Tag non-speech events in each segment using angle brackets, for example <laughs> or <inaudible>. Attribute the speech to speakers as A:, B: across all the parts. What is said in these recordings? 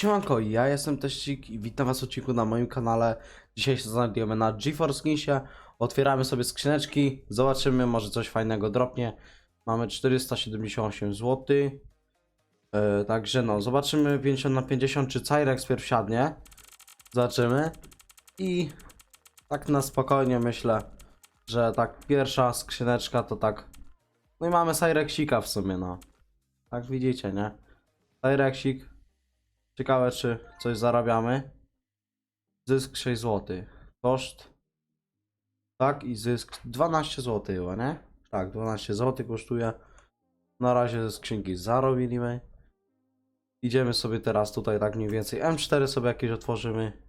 A: Siemanko, ja jestem Teścik i witam was w odcinku na moim kanale. Dzisiaj się znajdujemy na GeForce Kinsie. Otwieramy sobie skrzyneczki, zobaczymy, może coś fajnego dropnie. Mamy 478 zł. E, także no, zobaczymy 50 na 50 czy Cyrex pierw siadnie. Zobaczymy. I tak na spokojnie myślę, że tak pierwsza skrzyneczka to tak... No i mamy Cyrexika w sumie, no. Tak widzicie, nie? Cyrexik. Ciekawe, czy coś zarabiamy. Zysk 6 zł. Koszt. Tak, i zysk 12 zł chyba, nie? Tak, 12 zł kosztuje. Na razie ze skrzynki zarobiliśmy. Idziemy sobie teraz tutaj tak mniej więcej. M4 sobie jakieś otworzymy.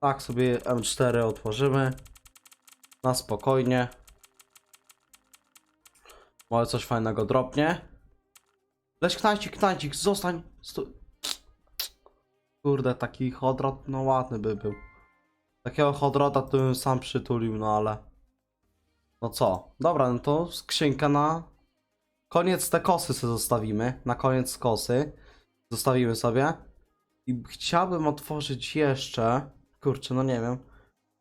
A: Tak sobie M4 otworzymy. Na spokojnie. Może coś fajnego dropnie. Leś knajcik, knajcik, zostań. Kurde, taki hodrot, no ładny by był. Takiego hodrota to bym sam przytulił, no ale... No co? Dobra, no to skrzynka na... Koniec te kosy sobie zostawimy. Na koniec kosy. Zostawimy sobie. I chciałbym otworzyć jeszcze... Kurczę, no nie wiem.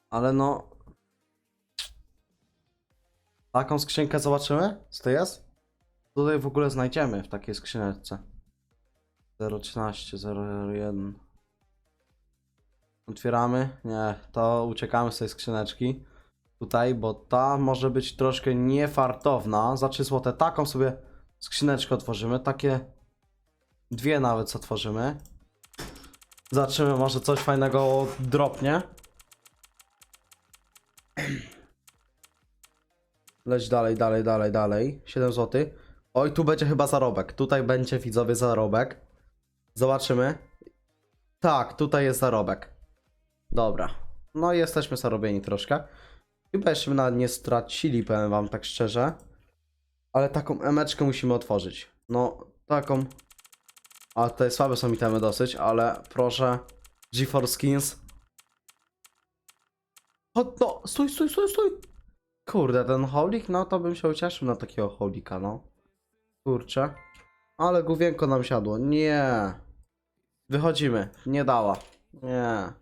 A: Ale no... Taką skrzynkę zobaczymy? Co to jest? Co tutaj w ogóle znajdziemy w takiej skrzyneczce? 013, 001. Otwieramy? Nie, to uciekamy z tej skrzyneczki. Tutaj, bo ta może być troszkę niefartowna. Za 3 złote taką sobie skrzyneczkę otworzymy. Takie dwie nawet otworzymy. Zobaczymy, może coś fajnego dropnie. Leć dalej, dalej, dalej, dalej. 7 zł. Oj, tu będzie chyba zarobek. Tutaj będzie widzowie zarobek. Zobaczymy. Tak, tutaj jest zarobek. Dobra. No jesteśmy zarobieni troszkę. Chyba jeszcze nawet nie stracili, powiem wam tak szczerze. Ale taką emeczkę musimy otworzyć. No, taką. A tutaj słabe są itemy dosyć, ale proszę. GeForce Skins. O, no, stój, stój, stój, stój. Kurde, ten holik, no to bym się ucieszył na takiego holika, no. Kurczę. Ale główienko nam siadło. Nie. Wychodzimy. Nie dała. Nie.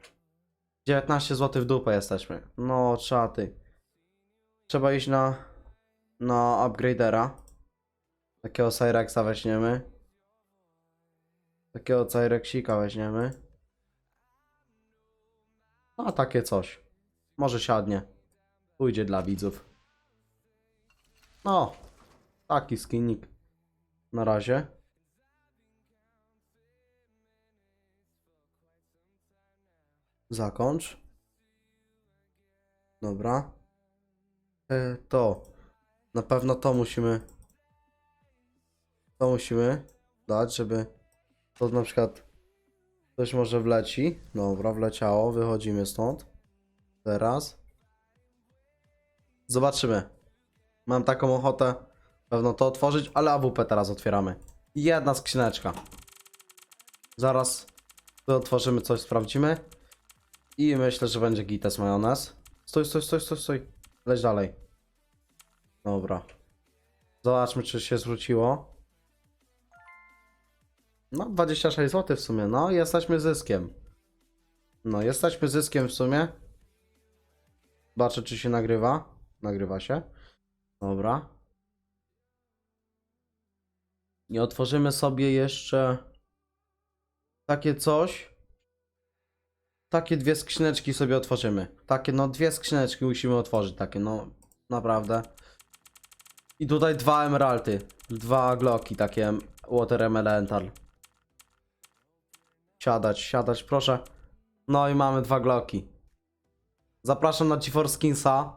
A: 19 zł w dupę jesteśmy. No, czaty. Trzeba iść na... Na upgradera. Takiego Cyrexa weźmiemy. Takiego Cyrexika weźmiemy. A takie coś. Może siadnie. Pójdzie dla widzów. No. Taki skinnik. Na razie. Zakończ. Dobra. E, to. Na pewno to musimy. To musimy dać, żeby to na przykład coś może wleci. Dobra, wleciało. Wychodzimy stąd. Teraz. Zobaczymy. Mam taką ochotę pewno to otworzyć, ale AWP teraz otwieramy. Jedna skrzyneczka. Zaraz otworzymy, coś sprawdzimy. I myślę, że będzie gites majonez. Stój, stój, stój, stój, stój. Leć dalej. Dobra. Zobaczmy, czy się zwróciło. No, 26 zł w sumie. No, jesteśmy zyskiem. No, jesteśmy zyskiem w sumie. Zobaczę, czy się nagrywa. Nagrywa się. Dobra. I otworzymy sobie jeszcze takie coś. Takie dwie skrzyneczki sobie otworzymy. Takie, no dwie skrzyneczki musimy otworzyć, takie, no naprawdę. I tutaj dwa emeraldy. Dwa glocki, takie water elemental. Siadać, siadać, proszę. No i mamy dwa glocki. Zapraszam na GeForce Skinsa.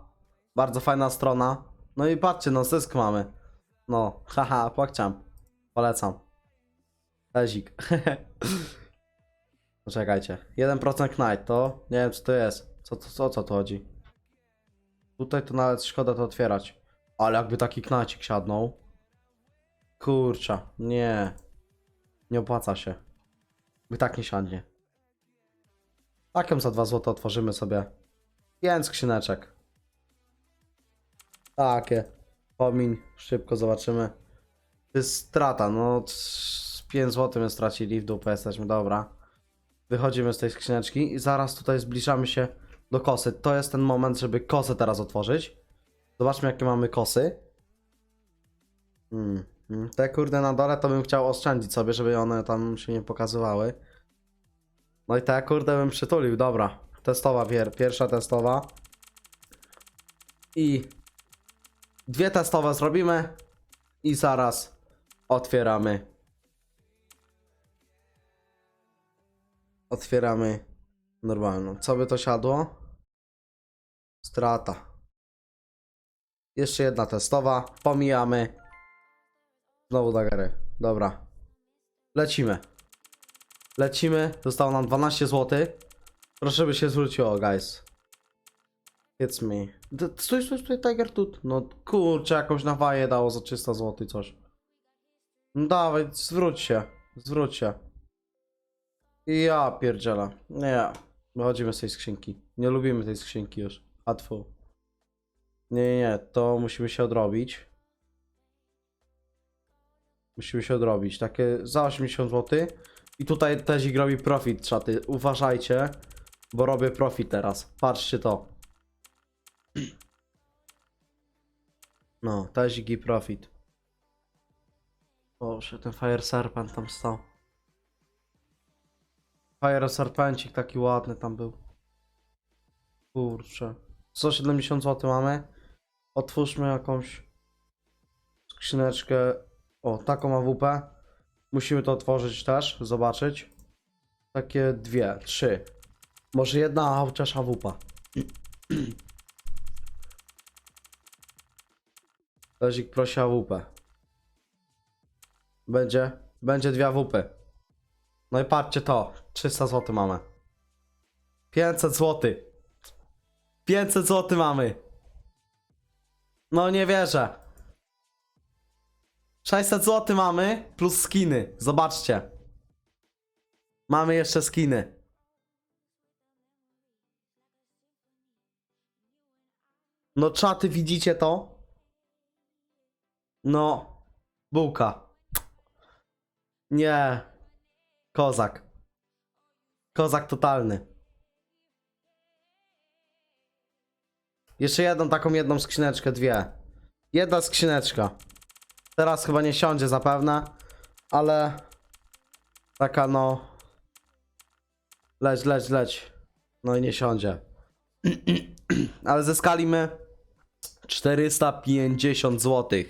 A: Bardzo fajna strona. No i patrzcie, no zysk mamy. No, <laughs> haha, płakciam. Polecam. Lezik. <laughs> Poczekajcie. 1% Knight to nie wiem co to jest. Co, co, co, co to chodzi? Tutaj to nawet szkoda to otwierać. Ale jakby taki knacik siadnął. Kurcza, nie. Nie opłaca się. By tak nie siadnie. Taką za 2 zł otworzymy sobie. 5 skrzyneczek. Takie. Pomiń, szybko zobaczymy. To jest strata, no 5 zł my stracili w dupę jesteśmy, dobra. Wychodzimy z tej skrzyneczki i zaraz tutaj zbliżamy się do kosy. To jest ten moment, żeby kosę teraz otworzyć. Zobaczmy jakie mamy kosy. Hmm. hmm. Te kurde na dole to bym chciał oszczędzić sobie, żeby one tam się nie pokazywały. No i te kurde bym przytulił, dobra. Testowa, pier pierwsza testowa. I dwie testowe zrobimy i zaraz otwieramy. Otwieramy normalną. Co by to siadło? Strata. Jeszcze jedna testowa. Pomijamy. Znowu dagary. Dobra. Lecimy. Lecimy. Zostało nam 12 zł. Proszę by się zwróciło, guys. It's me. Stój, stój, stój, Tiger Tooth. No kurczę, jakąś nawaję dało za 300 zł coś. No dawaj, zwróć się. Zwróć się. Ja pierdziela. Nie. Wychodzimy z tej skrzynki. Nie lubimy tej skrzynki już. Atfu. Nie, nie, nie. To musimy się odrobić. Musimy się odrobić. Takie za 80 zł. I tutaj też robi profit, czaty. Uważajcie, bo robię profit teraz. Patrzcie to. No, też i profit. Boże, ten Fire Serpent tam stał. Fire Serpencik taki ładny tam był. Kurczę. 170 zł mamy. Otwórzmy jakąś skrzyneczkę. O, taką AWP. Musimy to otworzyć też, zobaczyć. Takie dwie, trzy. Może jedna, a chociaż AWP. <clears throat> Lezik prosi AWP. Będzie, będzie dwie AWP. No i patrzcie to, 300 zł mamy. 500 zł. 500 zł mamy. No nie wierzę. 600 zł mamy plus skiny. Zobaczcie. Mamy jeszcze skiny. No czaty, widzicie to? No. Bułka. Nie. Kozak. Kozak totalny. Jeszcze jedną taką jedną skrzyneczkę, dwie. Jedna skrzyneczka. Teraz chyba nie siądzie zapewne, ale taka no. Leć, leć, leć. No i nie siądzie. <clears throat> ale zyskaliśmy 450 zł.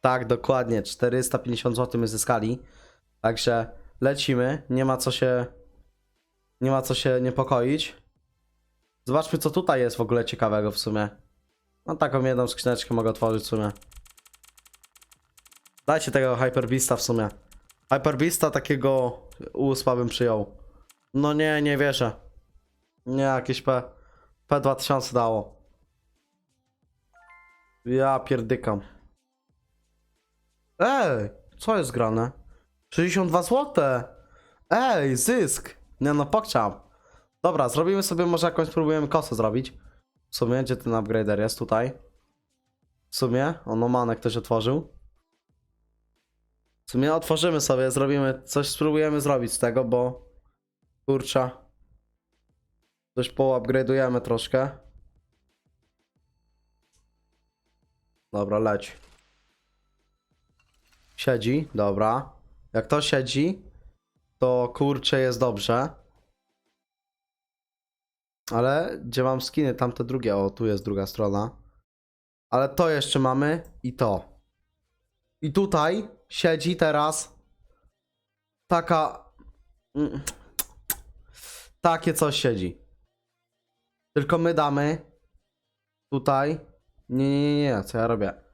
A: Tak, dokładnie, 450 zł my zyskali. Także lecimy, nie ma co się nie ma co się niepokoić. Zobaczmy co tutaj jest w ogóle ciekawego w sumie. No taką jedną skrzyneczkę mogę otworzyć w sumie. Dajcie tego Hyperbeasta w sumie. Hyperbeasta takiego USPA bym przyjął. No nie, nie wierzę. Nie, jakieś P... P2000 dało. Ja pierdykam. Ej, co jest grane? 62 zł. Ej, zysk. Nie no, pokczam. Dobra, zrobimy sobie może jakąś, spróbujemy kosę zrobić. W sumie, gdzie ten upgrader jest? Tutaj. W sumie, ono manę ktoś otworzył. W sumie otworzymy sobie, zrobimy, coś spróbujemy zrobić z tego, bo kurczę. Coś poupgrade'ujemy troszkę. Dobra, leć. Siedzi, dobra. Jak to siedzi, to kurczę jest dobrze. Ale gdzie mam skiny? Tamte drugie. O, tu jest druga strona. Ale to jeszcze mamy i to. I tutaj siedzi teraz taka. Mm. Takie coś siedzi. Tylko my damy tutaj. Nie, nie, nie, nie, co ja robię?